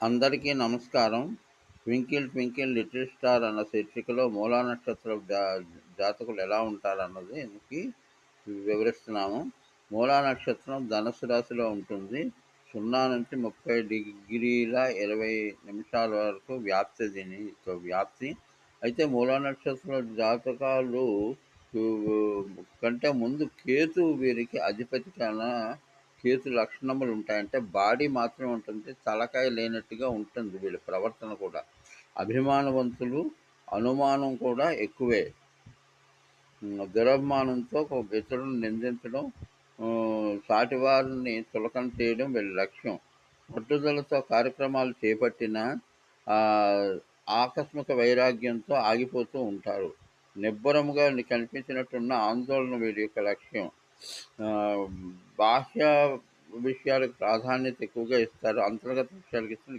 అందరికీ నమస్కారం. Twinkle twinkle little star అన్న శీర్షికలో మూలా నక్షత్ర జా జాతకులు ఎలా ఉంటారన్నది దీనికి వివరిస్తున్నాము. మూలా నక్షత్రం ధనుసు రాశిలో ఉంటుంది. సున్నా నుంచి ముప్పై డిగ్రీల ఇరవై నిమిషాల వరకు వ్యాప్తి దీని వ్యాప్తి. అయితే మూలా నక్షత్ర జాతకాలు కంటే ముందు కేతు వీరికి అధిపతి కన్నా కేతు లక్షణములు ఉంటాయంటే బాడీ మాత్రమే ఉంటుంది తలకాయ లేనట్టుగా ఉంటుంది వీళ్ళ ప్రవర్తన కూడా. అభిమానవంతులు అనుమానం కూడా ఎక్కువే. దురభిమానంతో ఒక ఇతరులను నిందించడం సాటివారిని చులకన చేయడం వీళ్ళ లక్ష్యం. పట్టుదలతో కార్యక్రమాలు చేపట్టిన ఆకస్మిక వైరాగ్యంతో ఆగిపోతూ ఉంటారు. నిబ్బరముగా కనిపించినట్టున్న ఆందోళన వీడి యొక్క లక్ష్యం. బాహ్య విషయాలకు ప్రాధాన్యత ఎక్కువగా ఇస్తారు అంతర్గత విషయాలకు ఇస్తారు.